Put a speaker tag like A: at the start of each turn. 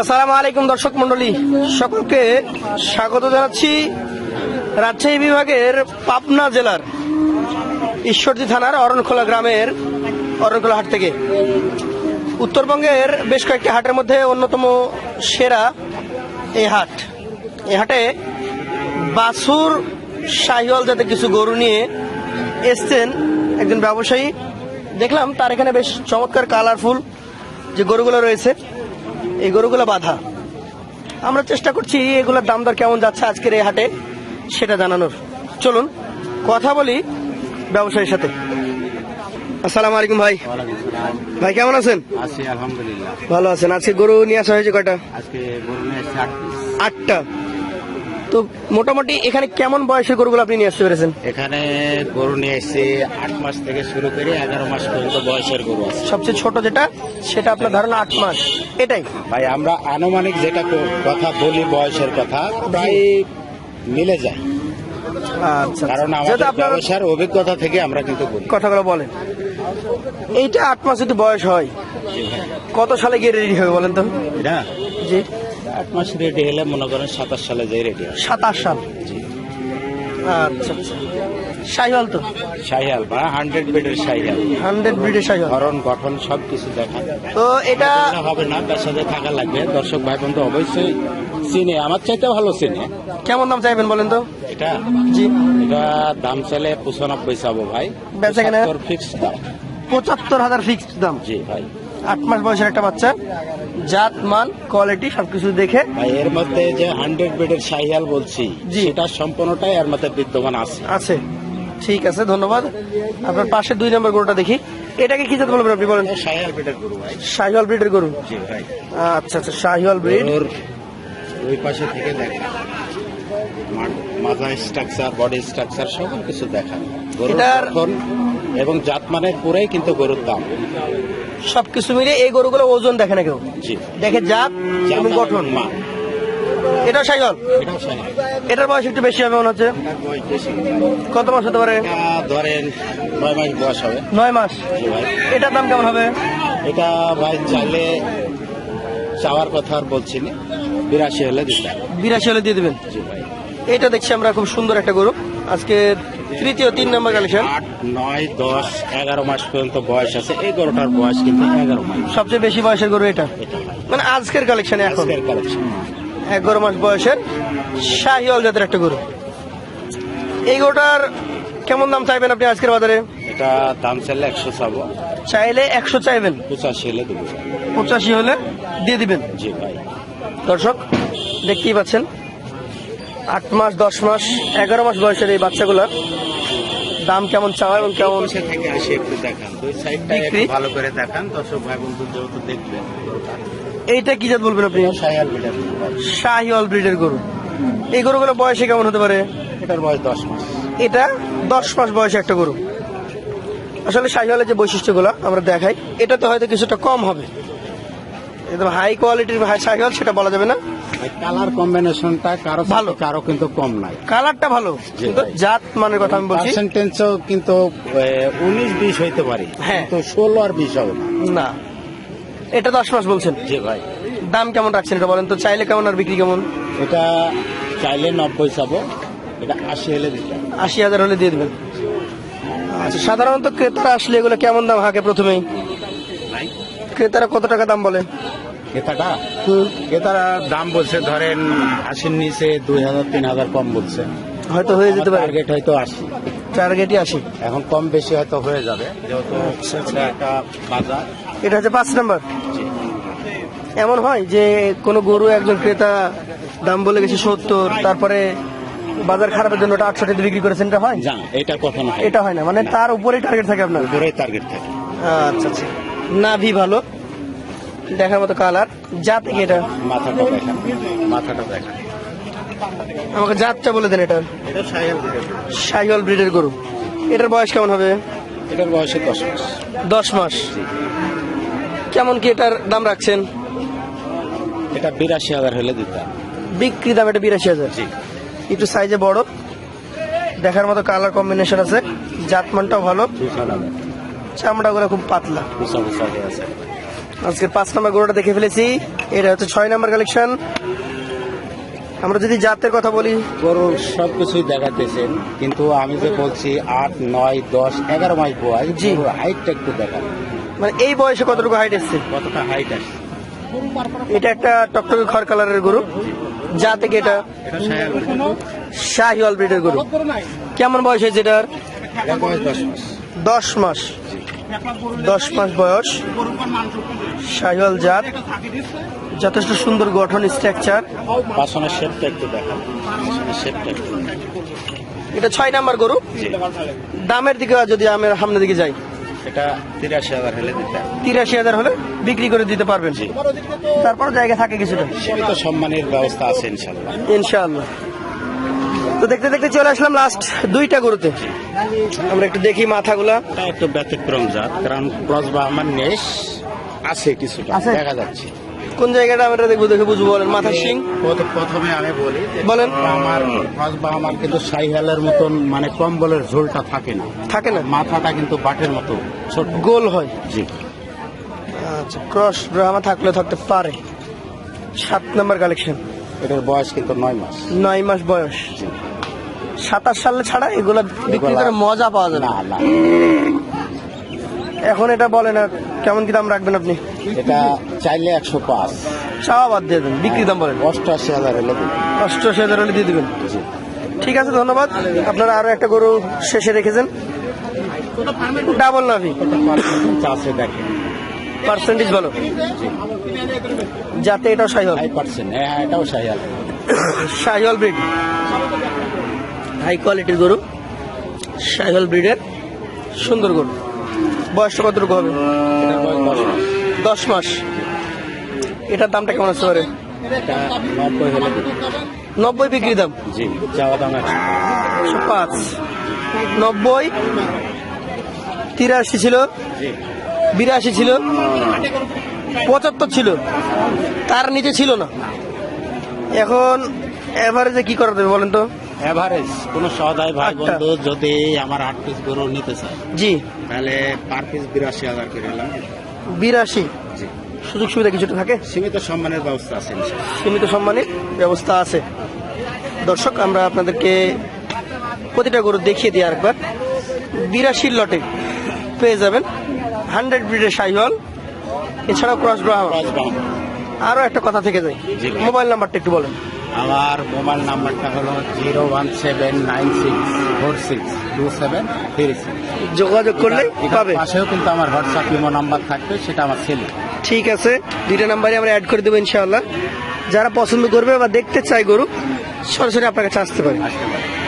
A: আসসালামু আলাইকুম দর্শক মন্ডলী সকলকে স্বাগত জানাচ্ছি রাজশাহী বিভাগের পাবনা জেলার ঈশ্বরদী থানার অরণখোলা গ্রামের অরণখোলা হাট থেকে। উত্তরবঙ্গের বেশ কয়েকটি হাটের মধ্যে অন্যতম সেরা এই হাট। এই হাটে বাসুর শাহিওয়াল যাতে কিছু গরু নিয়ে এসছেন একজন ব্যবসায়ী। দেখলাম তার এখানে বেশ চমৎকার কালারফুল যে গরুগুলো রয়েছে। এই গরুগুলো বাধা। আমরা চেষ্টা করছি এগুলোর দাম দর কেমন যাচ্ছে আজকের এই হাটে সেটা জানানোর। চলুন কথা বলি ব্যবসায়ীর সাথে। আসসালামু আলাইকুম ভাই। ভাই কেমন আছেন?
B: আছি আলহামদুলিল্লাহ।
A: ভালো আছেন। আজকে গরু নিয়ে আসা হয়েছে কয়টা?
B: আজকে গরু নিয়ে আসছে
A: আটটা। তো মোটামুটি এখানে কেমন বয়সের গরুগুলো আপনি নিয়ে আসতে পেরেছেন?
B: এখানে গরু নিয়ে এসেছি আট মাস থেকে শুরু করে এগারো মাস পর্যন্ত বয়সের গরু আছে।
A: সবচেয়ে ছোট যেটা সেটা আপনার ধারণা আট মাস। এটাই।
B: ভাই আমরা আনুমানিক যেটা কথা বলি বয়সের কথা প্রায় মিলে যায়।
A: আচ্ছা
B: কারণ আমাদের ব্যবসার অভিজ্ঞতা থেকে আমরা কিন্তু বলি।
A: কথাগুলো বলেন। এইটা আট মাস যদি বয়স হয় কত সালে গিয়ে রেডি হবে বলেন তো? জি।
B: আট মাস রেডি হলে মনে করেন সাতাশ সালে যাই রেডি হয়
A: সাতাশ সাল। আচ্ছা আচ্ছা। শাহিওয়াল তো?
B: বা হান্ড্রেড শাহিয়াল
A: হান্ড্রেড ব্রিডের শাহিওয়াল।
B: ধরন গঠন সব কিছু দেখা।
A: তো এটা
B: এটা হবে না তার সাথে থাকা লাগবে। দর্শক ভাই বন্ধু অবশ্যই চিনে আমার চাইতে ভালো চিনে।
A: কেমন দাম চাইবেন বলেন তো?
B: এটা?
A: জি।
B: এটা দাম চাইলে পঁচানব্বই চাবো ভাই।
A: বেচা কেনা?
B: ফিক্স দাম।
A: পঁচাত্তর হাজার ফিক্সড দাম।
B: জি ভাই।
A: আট মাস বয়সের একটা বাচ্চা। জাত মান কোয়ালিটি সবকিছু দেখে।
B: এর মধ্যে যে হান্ড্রেড বেডের শাহিয়াল বলছি। সেটা সম্পূর্ণটাই এর মধ্যে বিদ্যমান আছে।
A: আছে। ঠিক আছে ধন্যবাদ। আপনার পাশে দুই নম্বর গরুটা দেখি। এটাকে কি জাত বলবেন আপনি? বলেন।
B: শাহিয়াল বেডের গরু ভাই।
A: শাহিওয়াল ব্রিডের গরু?
B: জি ভাই।
A: আচ্ছা আচ্ছা শাহিওয়াল ব্রিড
B: ওই পাশে থেকে দেখেন মাথা স্ট্রাকচার বডি স্ট্রাকচার সকল কিছু দেখা। গরুর
A: এটার-
B: এবং জাতমানের পুরাই কিন্তু গরুর দাম।
A: সবকিছু মিলে এই গরুগুলো ওজন দেখে না কেউ?
B: জি।
A: দেখে জাত এবং গঠন।
B: মা।
A: এটা
B: শাহিয়াল
A: এটার বয়স একটু বেশি হবে মনে হচ্ছে। কত মাস হতে পারে?
B: ধরেন নয় মাস বয়স হবে।
A: নয় মাস। এটার দাম কেমন হবে?
B: এটা ভাই চাইলে চাওয়ার কথা আর বলছি না। বিরাশি হলে দিতে।
A: বিরাশি হলে দিয়ে দেবেন। এটা দেখছি আমরা খুব সুন্দর একটা গরু। আজকে তৃতীয় তিন নম্বর কালেকশন
B: আট নয় দশ এগারো মাস পর্যন্ত বয়স আছে। এই গরুটার বয়স কিন্তু এগারো মাস।
A: সবচেয়ে বেশি বয়সের গরু এটা? মানে আজকের কালেকশনে এখন?
B: কালেকশন
A: এগারো মাস বয়সের শাহিওয়াল জাতের একটা গরু। এই গরুটার কেমন দাম চাইবেন আপনি আজকের বাজারে?
B: এটা দাম চাইলে একশো চাবো
A: চাইলে একশো চাইবেন?
B: পঁচাশি হলে দেবো।
A: পঁচাশি হলে দিয়ে দিবেন?
B: জি ভাই।
A: দর্শক দেখতেই পাচ্ছেন আট মাস দশ মাস এগারো মাস বয়সের এই বাচ্চাগুলোর দাম কেমন চাওয়া এবং কেমন
B: থেকে আসি একটু দেখান। দুই সাইডটা একটু ভালো করে দেখান দর্শক ভাই বন্ধু যেহেতু দেখবেন।
A: এইটা কি জাত বলবেন আপনি? শাহিওয়াল ব্রিডের গরু। এই গরুগুলো বয়সে কেমন হতে পারে?
B: এটার বয়স দশ মাস।
A: এটা দশ মাস বয়সে একটা গরু। আসলে শাহিওয়ালের যে বৈশিষ্ট্যগুলো আমরা দেখাই এটাতে হয়তো কিছুটা কম হবে। একদম হাই কোয়ালিটির শাহিওয়াল সেটা বলা যাবে না।
B: কালার কম্বিনেশনটা কারও
A: ভালো।
B: কারও কিন্তু কম নাই।
A: কালারটা ভালো কিন্তু। জাত মানের কথা আমি বলছি।
B: পার্সেন্টেজও কিন্তু উনিশ বিশ হইতে পারে
A: হ্যাঁ।
B: তো ষোলো আর বিশ হবে না।
A: এটা দশ মাস বলছেন?
B: জি ভাই।
A: দাম কেমন রাখছেন এটা বলেন তো? চাইলে কেমন আর বিক্রি কেমন?
B: এটা চাইলে নব্বই চাবো এটা আশি হলে।
A: আশি হাজার হলে দিয়ে দেবেন। আচ্ছা সাধারণত ক্রেতারা আসলে এগুলো কেমন দাম হাঁকে প্রথমেই? ক্রেতারা কত টাকা দাম বলে?
B: ক্রেতাটা ক্রেতারা দাম বলছে ধরেন আশির নিচে দুই হাজার তিন হাজার কম বলছে।
A: হয়তো হয়ে যেতে পারে।
B: টার্গেট হয়তো আশি।
A: টার্গেটই আসি
B: এখন কম বেশি হয়তো হয়ে যাবে যেহেতু
A: আচ্ছা, আচ্ছা।
B: এটা একটা বাজার।
A: এটা হচ্ছে পাঁচ নাম্বার। এমন হয় যে কোনো গরু একজন ক্রেতা দাম বলে গেছে সত্তর তারপরে বাজার খারাপের জন্য ওটা আটষট্টিতে বিক্রি করেছেন এটা হয়?
B: যা এটা কখনো
A: এটা হয় না মানে তার উপরেই টার্গেট থাকে আপনার।
B: উপরে টার্গেট থাকে।
A: আচ্ছা আচ্ছা। না ভি ভালো। দেখার মতো কালার জাত কি এটা?
B: মাথাটা দেখেন মাথাটা দেখেন।
A: আমাকে জাতটা বলে দেন এটা।
B: সাইকেল
A: ব্রিডের গরু। এটার বয়স কেমন হবে?
B: এটার বয়সে দশ মাস।
A: দশ মাস। কেমন কি এটার দাম রাখছেন?
B: এটা বিরাশি হাজার হলে দিতে হবে।
A: বিক্রি দাম এটা বিরাশি হাজার।
B: জি।
A: একটু সাইজে বড়। দেখার মতো কালার কম্বিনেশন আছে। জাতমানটাও ভালো। চামড়াগুলো খুব পাতলা।
B: আছে।
A: আজকের পাঁচ নম্বর গরুটা দেখে ফেলেছি। এটা হচ্ছে ছয় নম্বর কালেকশন আমরা যদি জাতের কথা বলি
B: গরুর সব কিছুই দেখাতেছেন কিন্তু আমি যে বলছি আট নয় দশ এগারো মাস বয়স
A: জি।
B: গরুর হাইটটা একটু দেখান।
A: মানে এই বয়সে কতটুকু হাইট এসছে?
B: কতটা হাইট আসছে?
A: এটা একটা টকটকে খড় কালারের গরু। যা থেকে এটা
B: এটা সায়াল
A: শাহিওয়াল ব্রিডের গরু। কেমন বয়স হয়েছে এটার?
B: দশ মাস।
A: দশ মাস বয়স। শাহিওয়াল জাত। যথেষ্ট সুন্দর গঠন স্ট্রাকচার
B: পাশনের শেপটা একটু দেখান। শেপটা
A: এটা ছয় নাম্বার গরু। দামের দিকে যদি আমি সামনের দিকে যাই।
B: এটা তিরাশি হাজার হলে দিতে
A: তিরাশি হাজার হলে বিক্রি করে দিতে পারবেন। তারপর জায়গা থাকে কিছুটা।
B: সীমিত সম্মানের ব্যবস্থা আছে ইনশাল্লাহ
A: তো দেখতে দেখতে চলে আসলাম লাস্ট দুইটা গরুতে। আমরা একটু দেখি মাথাগুলা।
B: একটু ব্যতিক্রম জাত কারণ ক্রস বা আমার নেশ আছে কিছুটা? দেখা যাচ্ছে।
A: কোন জায়গাটা আমরা দেখব দেখে বুঝব বলেন শিং?
B: প্রথ- প্রথমে আমি বলি
A: বলেন।
B: আমার ক্রস বা আমার কিন্তু সাইহালের মতন মানে কম্বলের ঝোলটা থাকে না।
A: থাকে না?
B: মাথাটা কিন্তু বাটের মতো ছোট।
A: গোল হয়?
B: জি।
A: আচ্ছা ক্রস ব্রাহ্মা থাকলেও থাকতে পারে। সাত নম্বর কালেকশন
B: এটার বয়স কিন্তু নয় মাস।
A: নয় মাস বয়স। সাতাশ সালে ছাড়া এগুলো বিক্রি করে মজা পাওয়া যাবে।
B: না না।
A: এখন এটা বলেন আর কেমন কি দাম রাখবেন আপনি?
B: এটা চাইলে একশো পাঁচ।
A: চাওয়া বাদ দিয়ে দেন বিক্রি দাম বলেন।
B: অষ্টআশি হাজার হলে
A: অষ্টআশি হাজার হলে দিয়ে দিবেন। ঠিক আছে ধন্যবাদ। আপনারা আরও একটা গরু শেষে রেখেছেন। ডাবল নাভি।
B: চাষে দেখেন।
A: পার্সেন্টেজ ভালো। যাতে এটাও সাইহল।
B: পার্সেন্ট হ্যাঁ এটাও সাইহাল।
A: শাহিওয়াল ব্রিড হাই কোয়ালিটির গরু শাহিওয়াল ব্রিডের সুন্দর গরু। বয়সটা কতটুকু হবে?
B: দশ মাস।
A: এটার দামটা কেমন আসতে পারে
B: নব্বই
A: বিক্রি দাম? পাঁচ। নব্বই তিরাশি ছিল। বিরাশি ছিল। পঁচাত্তর ছিল। তার নিচে ছিল না। এখন এভারেজে কি করা যাবে বলেন তো?
B: এভারেজ কোন সদাই ভাই
A: আটটা।
B: বন্ধু যদি আমার আট পিস গরু নিতে চায়
A: জি।
B: তাহলে পার পিস বিরাশি হাজার করে হলাম
A: বিরাশি?
B: জি।
A: সুযোগ সুবিধা কিছুটা থাকে?
B: সীমিত সম্মানের ব্যবস্থা আছে
A: সীমিত সম্মানের ব্যবস্থা আছে। দর্শক আমরা আপনাদেরকে প্রতিটা গরু দেখিয়ে দিই আরেকবার। বিরাশির লটে পেয়ে যাবেন হান্ড্রেড ব্রিডের সাইহল। এছাড়াও ক্রস ব্রাহ্মণ আরও একটা কথা থেকে যায়। মোবাইল নাম্বারটা একটু বলেন।
B: আমার মোবাইল নাম্বারটা হলো zero one seven nine six four six two seven three six.
A: যোগাযোগ করলে পাবে।
B: পাশেও কিন্তু আমার হোয়াটসঅ্যাপ ইমো নাম্বার থাকবে সেটা আমার ছেলে।
A: ঠিক আছে দুইটা নাম্বারে আমরা অ্যাড করে দেবো ইনশাআল্লাহ। যারা পছন্দ করবে বা দেখতে চায় গরু সরাসরি আপনার কাছে আসতে পারে।
B: আসতে পারে।